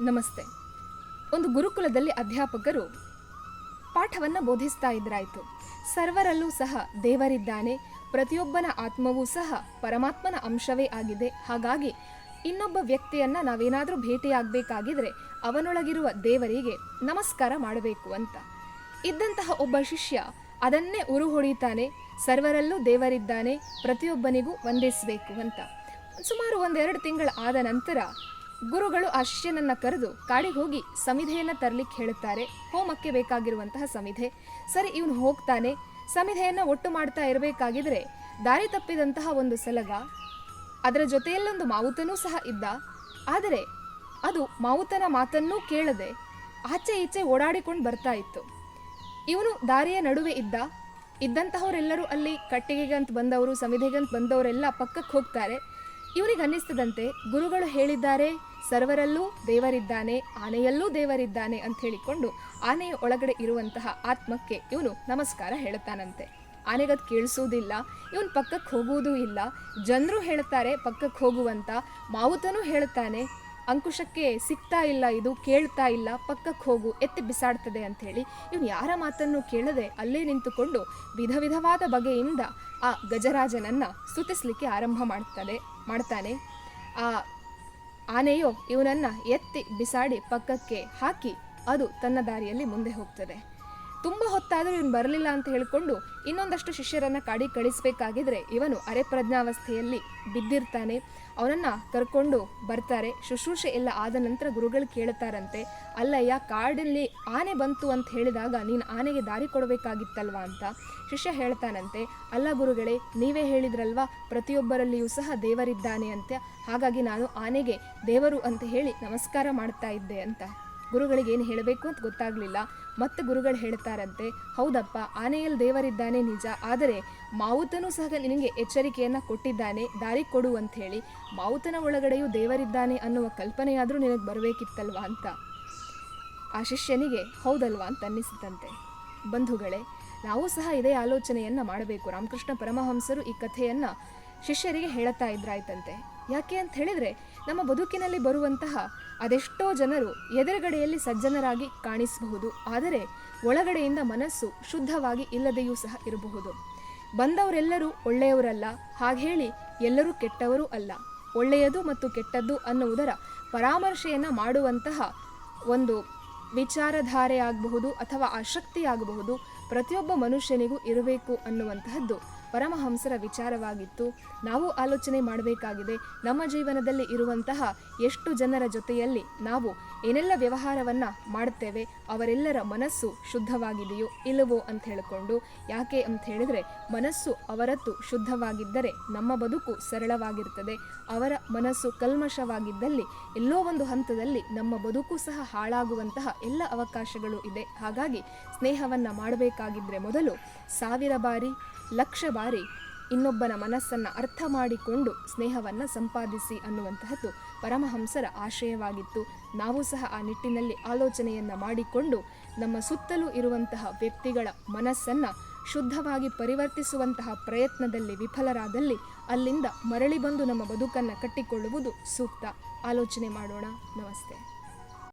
ನಮಸ್ತೆ. ಒಂದು ಗುರುಕುಲದಲ್ಲಿ ಅಧ್ಯಾಪಕರು ಪಾಠವನ್ನು ಬೋಧಿಸ್ತಾ ಇದ್ರಾಯ್ತು. ಸರ್ವರಲ್ಲೂ ಸಹ ದೇವರಿದ್ದಾನೆ, ಪ್ರತಿಯೊಬ್ಬನ ಆತ್ಮವೂ ಸಹ ಪರಮಾತ್ಮನ ಅಂಶವೇ ಆಗಿದೆ. ಹಾಗಾಗಿ ಇನ್ನೊಬ್ಬ ವ್ಯಕ್ತಿಯನ್ನು ನಾವೇನಾದರೂ ಭೇಟಿಯಾಗಬೇಕಾಗಿದ್ರೆ ಅವನೊಳಗಿರುವ ದೇವರಿಗೆ ನಮಸ್ಕಾರ ಮಾಡಬೇಕು ಅಂತ. ಇದ್ದಂತಹ ಒಬ್ಬ ಶಿಷ್ಯ ಅದನ್ನೇ ಉರು ಹೊಡಿತಾನೆ, ಸರ್ವರಲ್ಲೂ ದೇವರಿದ್ದಾನೆ, ಪ್ರತಿಯೊಬ್ಬನಿಗೂ ವಂದಿಸಬೇಕು ಅಂತ. ಸುಮಾರು ಒಂದೆರಡು ತಿಂಗಳ ಆದ ನಂತರ ಗುರುಗಳು ಆ ಶಿಷ್ಯನನ್ನ ಕರೆದು ಕಾಡಿಗೆ ಹೋಗಿ ಸಮಿಧೆಯನ್ನ ತರ್ಲಿಕ್ಕೆ ಹೇಳುತ್ತಾರೆ. ಹೋಮಕ್ಕೆ ಬೇಕಾಗಿರುವಂತಹ ಸಮಿಧೆ. ಸರಿ, ಇವನು ಹೋಗ್ತಾನೆ. ಸಮಿಧೆಯನ್ನ ಒಟ್ಟು ಮಾಡ್ತಾ ಇರಬೇಕಾಗಿದ್ರೆ ದಾರಿ ತಪ್ಪಿದಂತಹ ಒಂದು ಸಲಗ, ಅದರ ಜೊತೆಯಲ್ಲೊಂದು ಮಾವುತನೂ ಸಹ ಇದ್ದ. ಆದರೆ ಅದು ಮಾವುತನ ಮಾತನ್ನೂ ಕೇಳದೆ ಆಚೆ ಈಚೆ ಓಡಾಡಿಕೊಂಡು ಬರ್ತಾ ಇತ್ತು. ಇವನು ದಾರಿಯ ನಡುವೆ ಇದ್ದ. ಇದ್ದಂತಹವರೆಲ್ಲರೂ ಅಲ್ಲಿ ಕಟ್ಟಿಗೆಗಂತ ಬಂದವರು, ಸಮಿಧೆಗಂತ ಬಂದವರೆಲ್ಲ ಪಕ್ಕಕ್ಕೆ ಹೋಗ್ತಾರೆ. ಇವನಿಗೆ ಅನ್ನಿಸ್ತದಂತೆ, ಗುರುಗಳು ಹೇಳಿದ್ದಾರೆ ಸರ್ವರಲ್ಲೂ ದೇವರಿದ್ದಾನೆ, ಆನೆಯಲ್ಲೂ ದೇವರಿದ್ದಾನೆ ಅಂತ ಹೇಳಿಕೊಂಡು ಆನೆಯ ಒಳಗಡೆ ಇರುವಂತಹ ಆತ್ಮಕ್ಕೆ ಇವನು ನಮಸ್ಕಾರ ಹೇಳುತ್ತಾನಂತೆ. ಆನೆಗದ್ ಕೇಳಿಸುವುದಿಲ್ಲ, ಇವನು ಪಕ್ಕಕ್ಕೆ ಹೋಗುವುದೂ ಇಲ್ಲ. ಜನರು ಹೇಳ್ತಾರೆ ಪಕ್ಕಕ್ಕೆ ಹೋಗುವಂತ. ಮಾವುತನೂ ಹೇಳ್ತಾನೆ ಅಂಕುಶಕ್ಕೆ ಸಿಗ್ತಾ ಇಲ್ಲ ಇದು, ಕೇಳ್ತಾ ಇಲ್ಲ ಪಕ್ಕಕ್ಕೆ ಹೋಗು, ಎತ್ತಿ ಬಿಸಾಡ್ತದೆ ಅಂತ ಹೇಳಿ ಇವನು ಯಾರ ಮಾತನ್ನು ಕೇಳದೆ ಅಲ್ಲೇ ನಿಂತುಕೊಂಡು ವಿಧ ವಿಧವಾದ ಬಗೆಯಿಂದ ಆ ಗಜರಾಜನನ್ನ ಸ್ತುತಿಸ್ಲಿಕ್ಕೆ ಆರಂಭ ಮಾಡ್ತದೆ, ಮಾಡ್ತಾನೆ. ಆ ಆನೆಯು ಇವನನ್ನ ಎತ್ತಿ ಬಿಸಾಡಿ ಪಕ್ಕಕ್ಕೆ ಹಾಕಿ ಅದು ತನ್ನ ದಾರಿಯಲ್ಲಿ ಮುಂದೆ ಹೋಗ್ತದೆ. ತುಂಬ ಹೊತ್ತಾದರೂ ಇವನು ಬರಲಿಲ್ಲ ಅಂತ ಹೇಳಿಕೊಂಡು ಇನ್ನೊಂದಷ್ಟು ಶಿಷ್ಯರನ್ನು ಕಾಡಿ ಕಳಿಸಬೇಕಾಗಿದ್ರೆ ಇವನು ಅರೆ ಪ್ರಜ್ಞಾವಸ್ಥೆಯಲ್ಲಿ ಬಿದ್ದಿರ್ತಾನೆ. ಅವನನ್ನು ಕರ್ಕೊಂಡು ಬರ್ತಾರೆ. ಶುಶ್ರೂಷೆ ಎಲ್ಲ ಆದ ನಂತರ ಗುರುಗಳು ಕೇಳ್ತಾರಂತೆ, ಅಲ್ಲಯ್ಯ, ಕಾಡಲ್ಲಿ ಆನೆ ಬಂತು ಅಂತ ಹೇಳಿದಾಗ ನೀನು ಆನೆಗೆ ದಾರಿ ಕೊಡಬೇಕಾಗಿತ್ತಲ್ವಾ ಅಂತ? ಶಿಷ್ಯ ಹೇಳ್ತಾನಂತೆ, ಅಲ್ಲ ಗುರುಗಳೇ, ನೀವೇ ಹೇಳಿದ್ರಲ್ವಾ, ಪ್ರತಿಯೊಬ್ಬರಲ್ಲಿಯೂ ಸಹ ದೇವರಿದ್ದಾನೆ ಅಂತ. ಹಾಗಾಗಿ ನಾನು ಆನೆಗೆ ದೇವರು ಅಂತ ಹೇಳಿ ನಮಸ್ಕಾರ ಮಾಡ್ತಾ ಇದ್ದೆ ಅಂತ. ಗುರುಗಳಿಗೆ ಏನು ಹೇಳಬೇಕು ಅಂತ ಗೊತ್ತಾಗಲಿಲ್ಲ. ಮತ್ತೆ ಗುರುಗಳು ಹೇಳ್ತಾರಂತೆ, ಹೌದಪ್ಪ ಆನೆಯಲ್ಲಿ ದೇವರಿದ್ದಾನೆ ನಿಜ, ಆದರೆ ಮಾವುತನೂ ಸಹ ನಿನಗೆ ಎಚ್ಚರಿಕೆಯನ್ನು ಕೊಟ್ಟಿದ್ದಾನೆ, ದಾರಿ ಕೊಡು ಅಂತ ಹೇಳಿ. ಮಾವುತನ ಒಳಗಡೆಯೂ ದೇವರಿದ್ದಾನೆ ಅನ್ನುವ ಕಲ್ಪನೆಯಾದರೂ ನಿನಗೆ ಬರಬೇಕಿತ್ತಲ್ವಾ ಅಂತ? ಆ ಶಿಷ್ಯನಿಗೆ, ಹೌದಲ್ವಾ? ಅಂತ ಅನ್ನಿಸಿತಂತೆ. ಬಂಧುಗಳೇ, ನಾವು ಸಹ ಇದೇ ಆಲೋಚನೆಯನ್ನು ಮಾಡಬೇಕು. ರಾಮಕೃಷ್ಣ ಪರಮಹಂಸರು ಈ ಕಥೆಯನ್ನ ಶಿಷ್ಯರಿಗೆ ಹೇಳುತ್ತಾ ಇದ್ರಾಯ್ತಂತೆ. ಯಾಕೆ ಅಂತ ಹೇಳಿದ್ರೆ, ನಮ್ಮ ಬದುಕಿನಲ್ಲಿ ಬರುವಂತಹ ಅದೆಷ್ಟೋ ಜನರು ಎದುರುಗಡೆಯಲ್ಲಿ ಸಜ್ಜನರಾಗಿ ಕಾಣಿಸಬಹುದು. ಆದರೆ ಒಳಗಡೆಯಿಂದ ಮನಸ್ಸು ಶುದ್ಧವಾಗಿ ಇಲ್ಲದೆಯೂ ಸಹ ಇರಬಹುದು. ಬಂದವರೆಲ್ಲರೂ ಒಳ್ಳೆಯವರಲ್ಲ. ಹಾಗೆ ಹೇಳಿ ಎಲ್ಲರೂ ಕೆಟ್ಟವರು ಅಲ್ಲ. ಒಳ್ಳೆಯದು ಮತ್ತು ಕೆಟ್ಟದ್ದು ಅನ್ನುವುದರ ಪರಾಮರ್ಶೆಯನ್ನು ಮಾಡುವಂತಹ ಒಂದು ವಿಚಾರಧಾರೆ ಆಗಬಹುದು ಅಥವಾ ಆಸಕ್ತಿಯಾಗಬಹುದು ಪ್ರತಿಯೊಬ್ಬ ಮನುಷ್ಯನಿಗೂ ಇರಬೇಕು ಅನ್ನುವಂತಹದ್ದು ಪರಮಹಂಸರ ವಿಚಾರವಾಗಿತ್ತು. ನಾವು ಆಲೋಚನೆ ಮಾಡಬೇಕಾಗಿದೆ. ನಮ್ಮ ಜೀವನದಲ್ಲಿ ಇರುವಂತಹ ಎಷ್ಟು ಜನರ ಜೊತೆಯಲ್ಲಿ ನಾವು ಏನೆಲ್ಲ ವ್ಯವಹಾರವನ್ನು ಮಾಡುತ್ತೇವೆ, ಅವರೆಲ್ಲರ ಮನಸ್ಸು ಶುದ್ಧವಾಗಿದೆಯೋ ಇಲ್ಲವೋ ಅಂತ ಹೇಳಿಕೊಂಡು, ಯಾಕೆ ಅಂತ ಹೇಳಿದರೆ ಮನಸ್ಸು ಅವರತ್ತು ಶುದ್ಧವಾಗಿದ್ದರೆ ನಮ್ಮ ಬದುಕು ಸರಳವಾಗಿರ್ತದೆ. ಅವರ ಮನಸ್ಸು ಕಲ್ಮಶವಾಗಿದ್ದಲ್ಲಿ ಎಲ್ಲೋ ಒಂದು ಹಂತದಲ್ಲಿ ನಮ್ಮ ಬದುಕು ಸಹ ಹಾಳಾಗುವಂತಹ ಎಲ್ಲ ಅವಕಾಶಗಳು ಇದೆ. ಹಾಗಾಗಿ ಸ್ನೇಹವನ್ನು ಮಾಡಬೇಕಾಗಿದ್ದರೆ ಮೊದಲು ಸಾವಿರ ಬಾರಿ ಲಕ್ಷ ಬಾರಿ ಇನ್ನೊಬ್ಬನ ಮನಸ್ಸನ್ನು ಅರ್ಥ ಮಾಡಿಕೊಂಡು ಸ್ನೇಹವನ್ನು ಸಂಪಾದಿಸಿ ಅನ್ನುವಂತಹದ್ದು ಪರಮಹಂಸರ ಆಶಯವಾಗಿತ್ತು ನಾವು ಸಹ ಆ ನಿಟ್ಟಿನಲ್ಲಿ ಆಲೋಚನೆಯನ್ನು ಮಾಡಿಕೊಂಡು ನಮ್ಮ ಸುತ್ತಲೂ ಇರುವಂತಹ ವ್ಯಕ್ತಿಗಳ ಮನಸ್ಸನ್ನು ಶುದ್ಧವಾಗಿ ಪರಿವರ್ತಿಸುವಂತಹ ಪ್ರಯತ್ನದಲ್ಲಿ ವಿಫಲರಾದಲ್ಲಿ ಅಲ್ಲಿಂದ ಮರಳಿ ಬಂದು ನಮ್ಮ ಬದುಕನ್ನು ಕಟ್ಟಿಕೊಳ್ಳುವುದು ಸೂಕ್ತ. ಆಲೋಚನೆ ಮಾಡೋಣ. ನಮಸ್ತೆ.